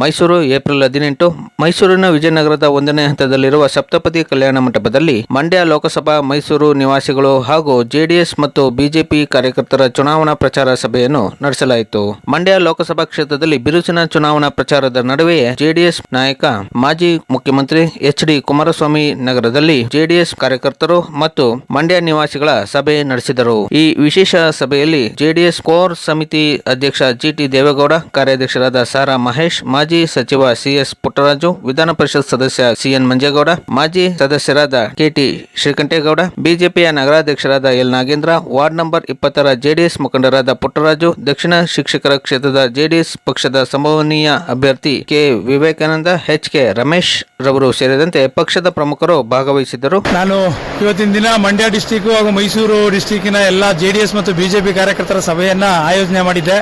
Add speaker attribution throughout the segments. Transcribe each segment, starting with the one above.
Speaker 1: Mysuru April ಹದಿನೆಂಟು, ಮೈಸೂರಿನ ವಿಜಯನಗರದ ಒಂದನೇ ಹಂತದಲ್ಲಿರುವ ಸಪ್ತಪದಿ ಕಲ್ಯಾಣ ಮಂಟಪದಲ್ಲಿ ಮಂಡ್ಯ ಲೋಕಸಭಾ ಮೈಸೂರು ನಿವಾಸಿಗಳು ಹಾಗೂ ಜೆಡಿಎಸ್ ಮತ್ತು ಬಿಜೆಪಿ ಕಾರ್ಯಕರ್ತರ ಚುನಾವಣಾ ಪ್ರಚಾರ ಸಭೆಯನ್ನು ನಡೆಸಲಾಯಿತು. ಮಂಡ್ಯ ಲೋಕಸಭಾ ಕ್ಷೇತ್ರದಲ್ಲಿ ಬಿರುಸಿನ ಚುನಾವಣಾ ಪ್ರಚಾರದ ನಡುವೆಯೇ ಜೆಡಿಎಸ್ ನಾಯಕ, ಮಾಜಿ ಮುಖ್ಯಮಂತ್ರಿ ಎಚ್ ಡಿ ಕುಮಾರಸ್ವಾಮಿ ನಗರದಲ್ಲಿ ಜೆಡಿಎಸ್ ಕಾರ್ಯಕರ್ತರು ಮತ್ತು ಮಂಡ್ಯ ನಿವಾಸಿಗಳ ಸಭೆ ನಡೆಸಿದರು. ಈ ವಿಶೇಷ ಸಭೆಯಲ್ಲಿ ಜೆಡಿಎಸ್ ಕೋರ್ ಸಮಿತಿ ಅಧ್ಯಕ್ಷ ಜಿಟಿ ದೇವೇಗೌಡ, ಕಾರ್ಯಾಧ್ಯಕ್ಷರಾದ ಸಾರಾ ಮಹೇಶ್, ಮಾಜಿ ಸಚಿವ ಸಿಎಸ್ ಪುಟ್ಟರಾಜು, ವಿಧಾನ ಪರಿಷತ್ ಸದಸ್ಯ ಸಿಎನ್ ಮಂಜೇಗೌಡ, ಮಾಜಿ ಸದಸ್ಯರಾದ ಕೆಟಿ ಶ್ರೀಕಂಠೇಗೌಡ, ಬಿಜೆಪಿಯ ನಗರಾಧ್ಯಕ್ಷರಾದ ಎಲ್ ನಾಗೇಂದ್ರ, ವಾರ್ಡ್ ನಂಬರ್ ಇಪ್ಪತ್ತರ ಜೆಡಿಎಸ್ ಮುಖಂಡರಾದ ಪುಟ್ಟರಾಜು, ದಕ್ಷಿಣ ಶಿಕ್ಷಕರ ಕ್ಷೇತ್ರದ ಜೆಡಿಎಸ್ ಪಕ್ಷದ ಸಂಭವನೀಯ ಅಭ್ಯರ್ಥಿ K Vivekananda, H K Ramesh ರವರು ಸೇರಿದಂತೆ ಪಕ್ಷದ ಪ್ರಮುಖರು ಭಾಗವಹಿಸಿದ್ದರು.
Speaker 2: ನಾನು ಇವತ್ತಿನ ದಿನ ಮಂಡ್ಯ ಡಿಸ್ಟಿಕ್ ಹಾಗೂ ಮೈಸೂರು ಡಿಸ್ಟಿಕ್ಕಿನ ಎಲ್ಲ ಜೆಡಿಎಸ್ ಮತ್ತು ಬಿಜೆಪಿ ಕಾರ್ಯಕರ್ತರ ಸಭೆಯನ್ನ ಆಯೋಜನೆ ಮಾಡಿದ್ದೆ.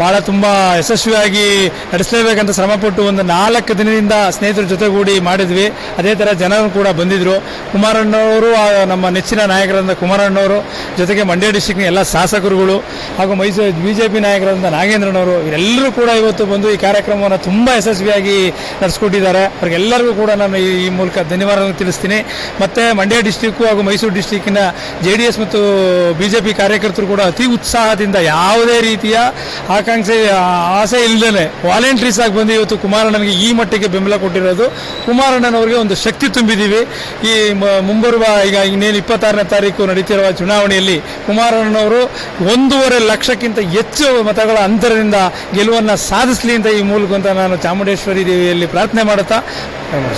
Speaker 2: ಬಹಳ ತುಂಬಾ ಯಶಸ್ವಿಯಾಗಿ ನಡೆಸಲೇಬೇಕಂತ ಶ್ರಮಪಟ್ಟು ಒಂದು ನಾಲ್ಕು ದಿನದಿಂದ ಸ್ನೇಹಿತರ ಜೊತೆಗೂಡಿ ಮಾಡಿದ್ವಿ. ಅದೇ ತರ ಜನರು ಕೂಡ ಬಂದಿದ್ರು. ಕುಮಾರಣ್ಣವರು ನಮ್ಮ ನೆಚ್ಚಿನ ನಾಯಕರಾದ ಕುಮಾರಣ್ಣವರು, ಜೊತೆಗೆ ಮಂಡ್ಯ ಡಿಸ್ಟಿಕ್ನ ಎಲ್ಲ ಶಾಸಕರುಗಳು ಹಾಗೂ ಮೈಸೂರು ಬಿಜೆಪಿ ನಾಯಕರಾದ ನಾಗೇಂದ್ರನವರು, ಇವರೆಲ್ಲರೂ ಕೂಡ ಇವತ್ತು ಬಂದು ಈ ಕಾರ್ಯಕ್ರಮವನ್ನು ತುಂಬಾ ಯಶಸ್ವಿಯಾಗಿ ನಡೆಸ್ಕೊಟ್ಟಿದ್ದಾರೆ. ಅವ್ರಿಗೆಲ್ಲರಿಗೂ ಕೂಡ ನಾನು ಈ ಮೂಲಕ ಧನ್ಯವಾದಗಳನ್ನು ತಿಳಿಸ್ತೀನಿ. ಮತ್ತೆ ಮಂಡ್ಯ ಡಿಸ್ಟಿಕ್ ಹಾಗೂ ಮೈಸೂರು ಡಿಸ್ಟಿಕ್ಕಿನ ಜೆ ಡಿ ಎಸ್ ಮತ್ತು ಬಿಜೆಪಿ ಕಾರ್ಯಕರ್ತರು ಕೂಡ ಅತಿ ಉತ್ಸಾಹದಿಂದ ಯಾವುದೇ ರೀತಿಯ ಆಕಾಂಕ್ಷೆ ಆಸೆ ಇಲ್ಲದೇ ವಾಲಂಟ್ರೀಸ್ ಆಗಿ ಬಂದು ಇವತ್ತು ಕುಮಾರಣ್ಣನಿಗೆ ಈ ಮಟ್ಟಿಗೆ ಬೆಂಬಲ ಕೊಟ್ಟಿರೋದು. ಕುಮಾರಣ್ಣನವರಿಗೆ ಒಂದು ಶಕ್ತಿ ತುಂಬಿದ್ದೀವಿ ಈ ಮುಂಬರುವ ಈಗ ಇನ್ನೇನು ಇಪ್ಪತ್ತಾರನೇ ತಾರೀಕು ನಡೀತಿರುವ ಚುನಾವಣೆಯಲ್ಲಿ ಕುಮಾರಣ್ಣನವರು ಒಂದೂವರೆ ಲಕ್ಷಕ್ಕಿಂತ ಹೆಚ್ಚು ಮತಗಳ ಅಂತರದಿಂದ ಗೆಲುವನ್ನು ಸಾಧಿಸಲಿ ಅಂತ ಈ ಮೂಲಕ ಅಂತ ನಾನು ಚಾಮುಂಡೇಶ್ವರಿ ದೇವಿಯಲ್ಲಿ ಪ್ರಾರ್ಥನೆ ಮಾಡುತ್ತಾ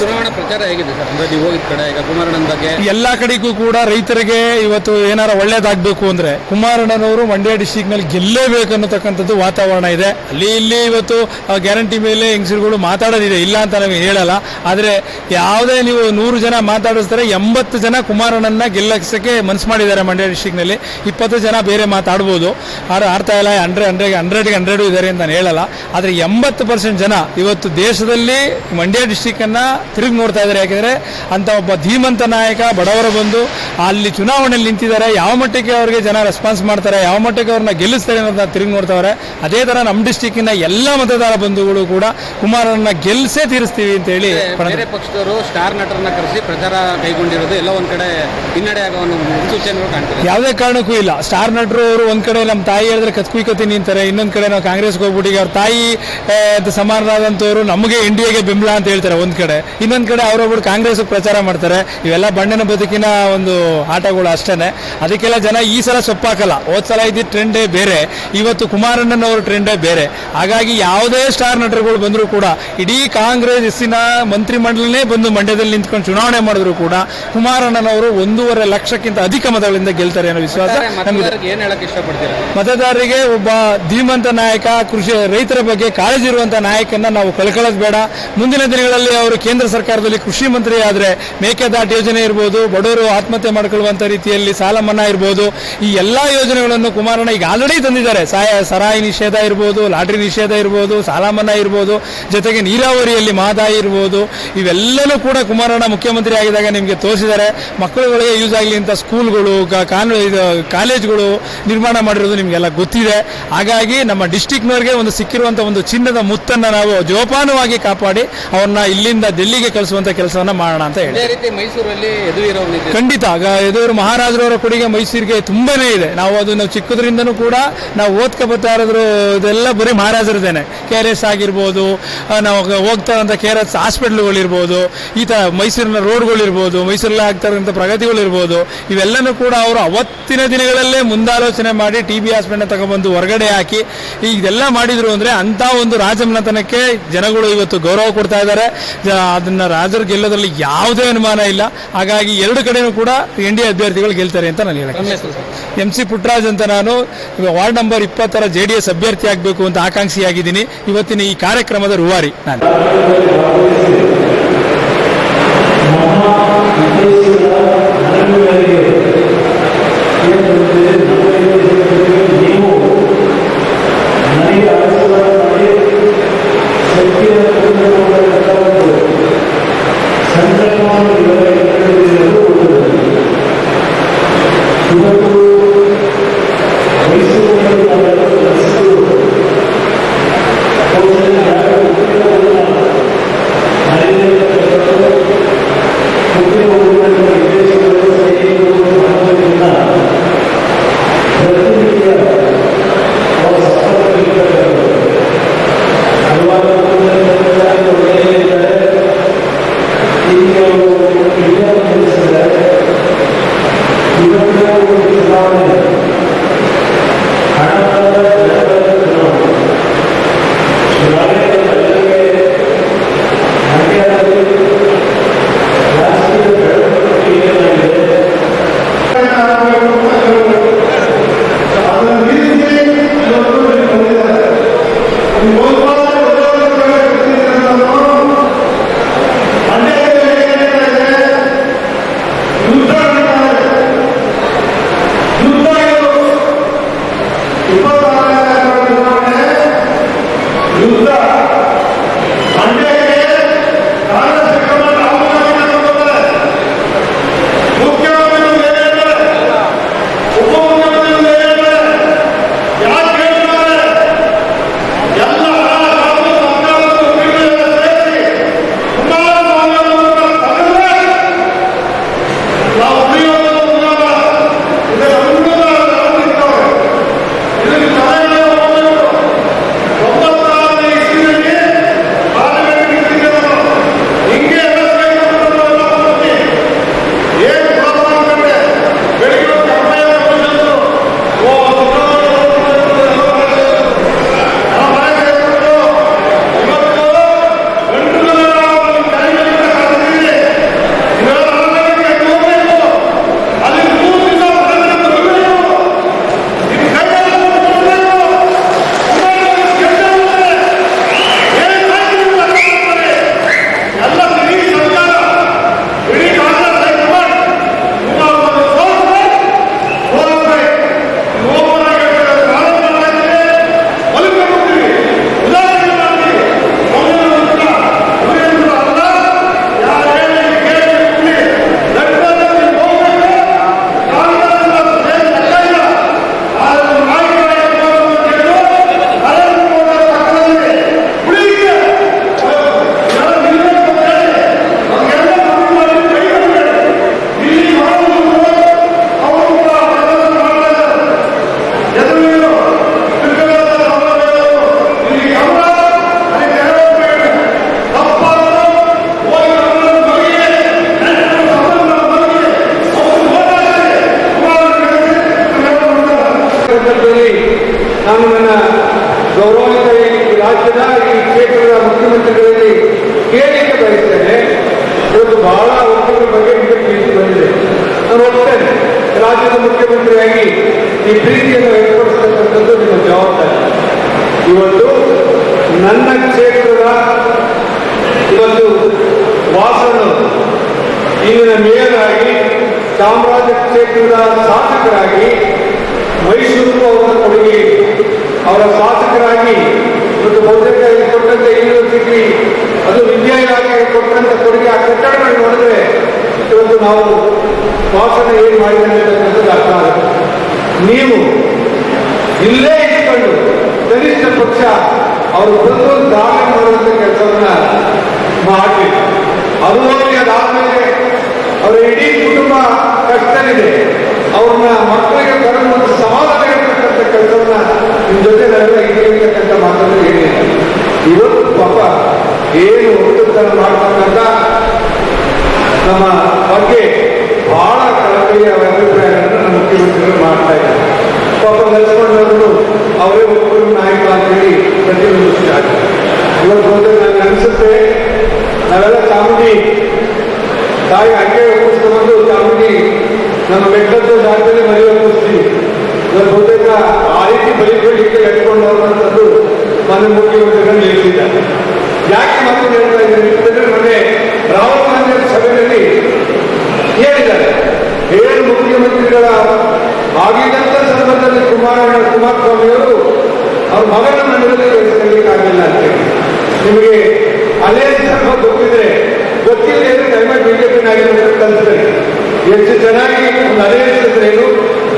Speaker 3: ಚುನಾವಣಾ ಪ್ರಚಾರ ಹೇಗಿದೆ ಸರ್? ಅಂದ್ರೆ ನೀವು ಹೋಗಿದ ಕಡೆ ಈಗ
Speaker 2: ಎಲ್ಲ ಕಡೆಗೂ ಕೂಡ ರೈತರಿಗೆ ಇವತ್ತು ಏನಾರ ಒಳ್ಳೇದಾಗಬೇಕು ಅಂದ್ರೆ ಕುಮಾರಣ್ಣನವರು ಮಂಡ್ಯ ಡಿಸ್ಟಿಕ್ನಲ್ಲಿ ಗೆಲ್ಲೇಬೇಕು ಅನ್ನತಕ್ಕಂಥದ್ದು ವಾತಾವರಣ ಇದೆ. ಅಲ್ಲಿ ಇಲ್ಲಿ ಇವತ್ತು ಗ್ಯಾರಂಟಿ ಮೇಲೆ ಹೆಂಗಸರುಗಳು ಮಾತಾಡೋದಿದೆ. ಇಲ್ಲ ಅಂತ ನಮಗೆ ಹೇಳಲ್ಲ. ಆದ್ರೆ ಯಾವುದೇ ನೀವು ನೂರು ಜನ ಮಾತಾಡಿಸ್ತಾರೆ ಎಂಬತ್ತು ಜನ ಕುಮಾರಣ್ಣನ ಗೆಲ್ಲಕ್ಕೆ ಮನಸ್ಸು ಮಾಡಿದ್ದಾರೆ ಮಂಡ್ಯ ಡಿಸ್ಟಿಕ್ನಲ್ಲಿ. ಇಪ್ಪತ್ತು ಜನ ಬೇರೆ ಮಾತಾಡ್ಬೋದು. ಆದ್ರೆ ಆಡ್ತಾ ಇಲ್ಲ. ಹಂಡ್ರೆಡ್ ಹಂಡ್ರೆಡ್ ಹಂಡ್ರೆಡ್ಗೆ ಹಂಡ್ರೆಡ್ ಇದ್ದಾರೆ ಅಂತ ನಾನು ಹೇಳಲ್ಲ. ಆದ್ರೆ ಎಂಬತ್ತು ಪರ್ಸೆಂಟ್ ಜನ ಇವತ್ತು ದೇಶದಲ್ಲಿ ಮಂಡ್ಯ ಡಿಸ್ಟಿಕ್ ಅನ್ನ ತಿರುಗಿ ನೋಡ್ತಾ ಇದ್ದಾರೆ. ಯಾಕೆಂದ್ರೆ ಅಂತ ಒಬ್ಬ ಧೀಮಂತ ನಾಯಕ ಬಡವರು ಬಂದು ಅಲ್ಲಿ ಚುನಾವಣೆಯಲ್ಲಿ ನಿಂತಿದ್ದಾರೆ. ಯಾವ ಮಟ್ಟಕ್ಕೆ ಅವರಿಗೆ ಜನ ರೆಸ್ಪಾನ್ಸ್ ಮಾಡ್ತಾರೆ ಯಾವ ಮಟ್ಟಕ್ಕೆ ಅವ್ರನ್ನ ಗೆಲ್ಲಿಸ್ತಾರೆ ಅನ್ನೋದನ್ನ ತಿರುಗಿ ನೋಡ್ತಾವ್ರೆ ಅದೇ ತರ ನಮ್ಮ ಡಿಸ್ಟಿಕ್ಕಿನ ಎಲ್ಲ ಮತದಾರ ಬಂಧುಗಳು ಕೂಡ ಕುಮಾರನ್ನ ಗೆಲ್ಲಿಸೇ ತೀರಿಸ್ತೀವಿ ಅಂತ ಹೇಳಿ
Speaker 3: ಬೇರೆ ಪಕ್ಷದವರು ಸ್ಟಾರ್ ನಟರನ್ನ ಕರೆಸಿ ಪ್ರಚಾರ ಕೈಗೊಂಡಿರೋದು ಎಲ್ಲ ಒಂದ್ ಕಡೆ ಹಿನ್ನಡೆ ಆಗೋ ಒಂದು ಮುನ್ಸೂಚನೆಗಳು ಕಾಣ್ತಾರೆ
Speaker 2: ಯಾವುದೇ ಕಾರಣಕ್ಕೂ ಇಲ್ಲ. ಸ್ಟಾರ್ ನಟರು ಅವರು ಒಂದ್ ಕಡೆ ನಮ್ಮ ತಾಯಿ ಹೇಳಿದ್ರೆ ಕತ್ಕುಯ್ ಕತ್ತಿ ನಿಂತಾರೆ ಇನ್ನೊಂದ್ ಕಡೆ ನಾವು ಕಾಂಗ್ರೆಸ್ಗೆ ಹೋಗ್ಬಿಟ್ಟಿಗೆ ಅವ್ರ ತಾಯಿ ಸಮಾನರಾದಂಥವ್ರು ನಮಗೆ ಇಂಡಿಯಾಗೆ ಬೆಂಬಲ ಅಂತ ಹೇಳ್ತಾರೆ ಒಂದ್ ಕಡೆ. ಇನ್ನೊಂದ್ ಕಡೆ ಅವರೊಬ್ಬರು ಕಾಂಗ್ರೆಸ್ ಪ್ರಚಾರ ಮಾಡ್ತಾರೆ. ಇವೆಲ್ಲ ಬಣ್ಣನ ಬದುಕಿನ ಒಂದು ಆಟಗಳು ಅಷ್ಟೇನೆ. ಅದಕ್ಕೆಲ್ಲ ಜನ ಈ ಸಲ ಸೊಪ್ಪಾಕಲ್ಲ. ಹೋದ್ ಸಲ ಇದ್ದಿದ್ದ ಟ್ರೆಂಡೇ ಬೇರೆ. ಇವತ್ತು ಕುಮಾರಣ್ಣನವರ ಟ್ರೆಂಡೇ ಬೇರೆ. ಹಾಗಾಗಿ ಯಾವುದೇ ಸ್ಟಾರ್ ನಟರುಗಳು ಬಂದರೂ ಕೂಡ ಇಡೀ ಕಾಂಗ್ರೆಸ್ಸಿನ ಮಂತ್ರಿಮಂಡಲನೇ ಬಂದು ಮಂಡ್ಯದಲ್ಲಿ ನಿಂತ್ಕೊಂಡು ಚುನಾವಣೆ ಮಾಡಿದ್ರು ಕೂಡ ಕುಮಾರಣ್ಣನವರು ಒಂದೂವರೆ ಲಕ್ಷಕ್ಕಿಂತ ಅಧಿಕ ಮತಗಳಿಂದ ಗೆಲ್ತಾರೆ ಅನ್ನೋ ವಿಶ್ವಾಸ
Speaker 3: ಏನ್ ಇಷ್ಟಪಡ್ತೀರಾ?
Speaker 2: ಮತದಾರರಿಗೆ ಒಬ್ಬ ಧೀಮಂತ ನಾಯಕ ಕೃಷಿ ರೈತರ ಬಗ್ಗೆ ಕಾಳಜಿ ಇರುವಂತಹ ನಾಯಕನ ನಾವು ಕಳ್ಕೊಳ್ಳೋದು ಬೇಡ. ಮುಂದಿನ ದಿನಗಳಲ್ಲಿ ಅವರು ಕೇಂದ್ರ ಸರ್ಕಾರದಲ್ಲಿ ಕೃಷಿ ಮಂತ್ರಿ ಆದರೆ ಮೇಕೆದಾಟು ಯೋಜನೆ ಇರ್ಬೋದು, ಬಡವರು ಆತ್ಮಹತ್ಯೆ ಮಾಡಿಕೊಳ್ಳುವಂಥ ರೀತಿಯಲ್ಲಿ ಸಾಲ ಮನ್ನಾ ಇರ್ಬೋದು, ಈ ಎಲ್ಲ ಯೋಜನೆಗಳನ್ನು ಕುಮಾರಣ್ಣ ಈಗ ಆಲ್ರೆಡಿ ತಂದಿದ್ದಾರೆ. ಸಾಯ, ಸರಾಯಿ ನಿಷೇಧ ಇರ್ಬೋದು, ಲಾಟ್ರಿ ನಿಷೇಧ ಇರ್ಬೋದು, ಸಾಲ ಮನ್ನಾ ಇರ್ಬೋದು, ಜೊತೆಗೆ ನೀರಾವರಿಯಲ್ಲಿ ಮಾದಾಯಿ ಇರ್ಬೋದು ಇವೆಲ್ಲವೂ ಕೂಡ ಕುಮಾರಣ್ಣ ಮುಖ್ಯಮಂತ್ರಿ ಆಗಿದಾಗ ನಿಮಗೆ ತೋರಿಸಿದ್ದಾರೆ. ಮಕ್ಕಳುಗಳಿಗೆ ಯೂಸ್ ಆಗಲಿ ಅಂತ ಸ್ಕೂಲ್ಗಳು ಕಾಲೇಜ್ಗಳು ನಿರ್ಮಾಣ ಮಾಡಿರೋದು ನಿಮಗೆಲ್ಲ ಗೊತ್ತಿದೆ. ಹಾಗಾಗಿ ನಮ್ಮ ಡಿಸ್ಟಿಕ್ನವ್ರಿಗೆ ಒಂದು ಸಿಕ್ಕಿರುವಂಥ ಒಂದು ಚಿನ್ನದ ಮುತ್ತನ್ನು ನಾವು ಜೋಪಾನವಾಗಿ ಕಾಪಾಡಿ ಅವ್ರನ್ನ ಇಲ್ಲಿಂದ ಡೆಲ್ಲಿಗೆ ಕಳಿಸುವಂತ ಕೆಲಸವನ್ನ ಮಾಡೋಣ ಅಂತ ಹೇಳಿ
Speaker 3: ರೀತಿ ಮೈಸೂರಲ್ಲಿ ನಿಂತಿದ್ದಾರೆ
Speaker 2: ಖಂಡಿತ ಯದುವೀರ್ ಮಹಾರಾಜರವರ ಕೊಡುಗೆ ಮೈಸೂರಿಗೆ ತುಂಬಾನೇ ಇದೆ. ನಾವು ಅದು ನಾವು ಚಿಕ್ಕದ್ರಿಂದನೂ ಕೂಡ ನಾವು ಓದ್ಕೊ ಬರ್ತಾ ಇರೋದ್ರು ಇದೆಲ್ಲ ಬರೀ ಮಹಾರಾಜರದೇನೆ ಕೆ ಆರ್ ಎಸ್ ಆಗಿರ್ಬೋದು ನಾವು ಹೋಗ್ತಾ ಇರೋಂಥ ಕೆ ಆರ್ ಎಸ್ ಹಾಸ್ಪಿಟ್ಲ್ಗಳಿರ್ಬೋದು ಈ ಥರ ಮೈಸೂರಿನ ರೋಡ್ಗಳಿರ್ಬೋದು ಮೈಸೂರಲ್ಲಿ ಆಗ್ತಾ ಇರೋಂಥ ಪ್ರಗತಿಗಳಿರ್ಬೋದು ಇವೆಲ್ಲನೂ ಕೂಡ ಅವರು ಅವತ್ತಿನ ದಿನಗಳಲ್ಲೇ ಮುಂದಾಲೋಚನೆ ಮಾಡಿ ಟಿ ಬಿ ಹಾಸ್ಪಿಟಲ್ ತಗೊಂಡ್ಬಂದು ಹೊರಗಡೆ ಹಾಕಿ ಇದೆಲ್ಲ ಮಾಡಿದ್ರು ಅಂದ್ರೆ ಅಂತ ಒಂದು ರಾಜಮನೆತನಕ್ಕೆ ಜನಗಳು ಇವತ್ತು ಗೌರವ ಕೊಡ್ತಾ ಇದ್ದಾರೆ. ಅದನ್ನ ರಾಜರು ಗೆಲ್ಲೋದ್ರಲ್ಲಿ ಯಾವುದೇ ಅನುಮಾನ ಇಲ್ಲ. ಹಾಗಾಗಿ ಎರಡು ಕಡೆನೂ ಕೂಡ ಎನ್ ಡಿ ಅಭ್ಯರ್ಥಿಗಳು ಗೆಲ್ತಾರೆ ಅಂತ ನಾನು ಹೇಳಕ್ಕೆ ಎಂ ಸಿ ಪುಟ್ಟರಾಜ್ ಅಂತ ನಾನು ವಾರ್ಡ್ ನಂಬರ್ ಇಪ್ಪತ್ತರ ಜೆ ಡಿ ಎಸ್ ಅಭ್ಯರ್ಥಿ ಆಗಬೇಕು ಅಂತ ಆಕಾಂಕ್ಷಿಯಾಗಿದ್ದೀನಿ ಇವತ್ತಿನ ಈ ಕಾರ್ಯಕ್ರಮದ ರೂವಾರಿ ನಾನು.
Speaker 4: ಸಂದರ್ಭದಲ್ಲಿ ನಾನು ನನ್ನ ಗೌರವಾನ್ವಿತ ರಾಜ್ಯದ ಈ ಕ್ಷೇತ್ರದ ಮುಖ್ಯಮಂತ್ರಿಗಳಲ್ಲಿ ಕೇಳಲಿಕ್ಕೆ ಬಯಸ್ತೇನೆ. ಇವತ್ತು ಬಹಳ ಒಪ್ಪಂದ ಬಗ್ಗೆ ಬಂದಿದೆ. ನಾನು ಒಪ್ತೇನೆ. ರಾಜ್ಯದ ಮುಖ್ಯಮಂತ್ರಿಯಾಗಿ ಈ ಪ್ರೀತಿಯನ್ನು ವ್ಯಕ್ತಪಡಿಸ್ತಕ್ಕಂಥದ್ದು ನಿಮ್ಮ ಜವಾಬ್ದಾರಿ. ಇವತ್ತು ನನ್ನ ಕ್ಷೇತ್ರದ ಇವತ್ತು ವಾಸನ ಇಂದಿನ ಮೇಯರ್ ಆಗಿ ಚಾಮರಾಜ ಕ್ಷೇತ್ರದ ಶಾಸಕರಾಗಿ ಮೈಸೂರು ಅವರ ಕೊಡುಗೆ. ಅವರ ಶಾಸಕರಾಗಿ ಮತ್ತು ಬಹುತೇಕ ಕೊಟ್ಟಂತ ಯೂನಿವರ್ಸಿಟಿ ಅದು ವಿದ್ಯಾ ಇಲಾಖೆಗೆ ಕೊಟ್ಟಂತ ಕೊಡುಗೆ ಆ ಕಟ್ಟಡಗಳು ನೋಡಿದ್ರೆ ಇವತ್ತು ನಾವು ಭಾಷಣ ಏನು ಮಾಡಿದ್ದೇವೆ ಅಂತಕ್ಕಂಥದ್ದು ಅರ್ಥ ಆಗುತ್ತೆ ನೀವು ಇಲ್ಲೇ ಇಟ್ಕೊಂಡು ಕನಿಷ್ಠ ಪಕ್ಷ ಅವರು ಬಂದು ದಾಖಲೆ ಮಾಡುವಂತ ಕೆಲಸವನ್ನ ಮಾಡಬೇಕು ಅದು ಅದಾದ್ಮೇಲೆ ಅವರ ಇಡೀ ಕುಟುಂಬ ಕಷ್ಟದಲ್ಲಿದೆ. ಅವ್ರನ್ನ ಮಕ್ಕಳಿಗೆ ಕರೆದು ಒಂದು ಸಮಾಧಾನ ಇರತಕ್ಕಂಥ ಕೆಲಸವನ್ನ ನಿಮ್ಮ ಜೊತೆ ನಾವೆಲ್ಲ ಇರ್ತಕ್ಕಂಥ ಮಾತನ್ನು ಹೇಳಿದೆ ಇವತ್ತು ಪಾಪ ಏನು ಒಟ್ಟುತನ ಮಾಡ್ತಕ್ಕಂಥ ನಮ್ಮ ಬಗ್ಗೆ ಬಹಳ ಕಳಕಳಿಯ ಅಭಿಪ್ರಾಯಗಳನ್ನು ನಮ್ಮ ಮುಖ್ಯಮಂತ್ರಿಗಳು ಮಾಡ್ತಾ ಇದ್ದಾರೆ. ಪಾಪ ಲಕ್ಷ್ಮಣರವರು ಅವರೇ ಒಬ್ಬರು ನಾಯಕ ಅಂತೇಳಿ ಪ್ರತಿಬಿಂಬಿಸಿದ್ದಾರೆ. ಇವತ್ತು ನನಗೆ ಅನಿಸುತ್ತೆ, ನಾವೆಲ್ಲ ಚಾಮುಂಡಿ ತಾಯಿ ಅಕ್ಕೆ ಒಪ್ಪಿಸ್ಕೊಂಡು ಚಾಮುಂಡಿ ನಮ್ಮ ಬೆಟ್ಟದ ಜಾಗದಲ್ಲಿ ಮನೆ ಒಪ್ಪಿಸ್ತೀವಿ. ಇವತ್ತು ಬಹುತೇಕ ಆ ರೀತಿ ಬಲಿಕೊಳ್ಳಿಕ್ಕೆ ಎತ್ಕೊಂಡು ಹೋಗುವಂಥದ್ದು ಮನೆ ಮುಖ್ಯಮಂತ್ರಿಗಳನ್ನು ನಿಲ್ಲಿಸಿದ್ದಾರೆ ಯಾಕೆ ಮತ್ತೆ ಹೇಳ್ತಾ ಇದ್ದಾರೆ ಅಂತಂದ್ರೆ ಮೊನ್ನೆ ರಾಹುಲ್ ಗಾಂಧಿ ಸಭೆಯಲ್ಲಿ ಹೇಳಿದ್ದಾರೆ. ಏಳು ಮುಖ್ಯಮಂತ್ರಿಗಳ ಆಗಿದ್ದಂಥ ಸಂದರ್ಭದಲ್ಲಿ ಕುಮಾರ ಕುಮಾರಸ್ವಾಮಿ ಅವರು ಅವ್ರ ಮಗನ ವಹಿಸಿಕೊಳ್ಳಿಕ್ಕಾಗಲಿಲ್ಲ ಅಂತ ನಿಮಗೆ ಸ್ವಲ್ಪ ಗೊತ್ತಿದ್ರೆ ಗೊತ್ತಿಲ್ಲದೆ ಇದ್ರೆ ದಯಮಾಡಿ ಬಿಜೆಪಿ ನಾಯಕರು ಕಲಿಸ್ತಾರೆ ಎಷ್ಟು ಚೆನ್ನಾಗಿ ಒಂದು ಅಲಯನ್ಸ್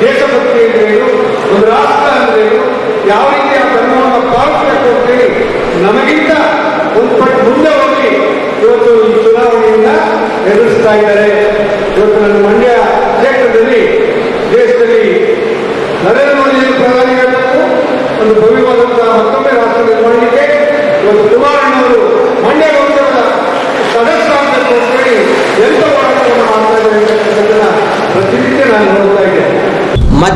Speaker 4: ದೇಶಭಕ್ತಿ ಅಂದ್ರೇನು ಒಂದು ರಾಷ್ಟ್ರ ಅಂದ್ರೇನು ಯಾವ ರೀತಿ ಆ ಧರ್ಮವನ್ನು ಪಾಲಿಸಬೇಕು ಅಂತೇಳಿ ನಮಗಿಂತ ಒಂದು ಪಟ್ಟು ಮುಂದೆ ಹೋಗಿ ಇವತ್ತು ಈ ಚುನಾವಣೆಯಿಂದ ಎದುರಿಸ್ತಾ ಇದ್ದಾರೆ. ಇವತ್ತು ನನ್ನ ಮಂಡ್ಯ ಕ್ಷೇತ್ರದಲ್ಲಿ ದೇಶದಲ್ಲಿ ನರೇಂದ್ರ ಮೋದಿ ಪ್ರಧಾನಿಯಾಗಬೇಕು ಒಂದು ಭವ್ಯವಾದಂತಹ ಮತ್ತೊಮ್ಮೆ ರಾಷ್ಟ್ರ ನಿರ್ಮಾಣಕ್ಕೆ ಇವತ್ತು ಕುಮಾರಣ್ಣವರು ಮಂಡ್ಯ ಲೋಕಸಭಾ ಸದಸ್ಯ ಆಗಬೇಕು ಅಂತೇಳಿ ಎಂತ ಹೋರಾಟವನ್ನು ಮಾಡ್ತಾ ಇದ್ದಾರೆ ಅಂತಕ್ಕಂಥದ್ದನ್ನ ಪ್ರತಿನಿತ್ಯ ನಾನು ನೋಡ್ತಾ ಇದ್ದೇನೆ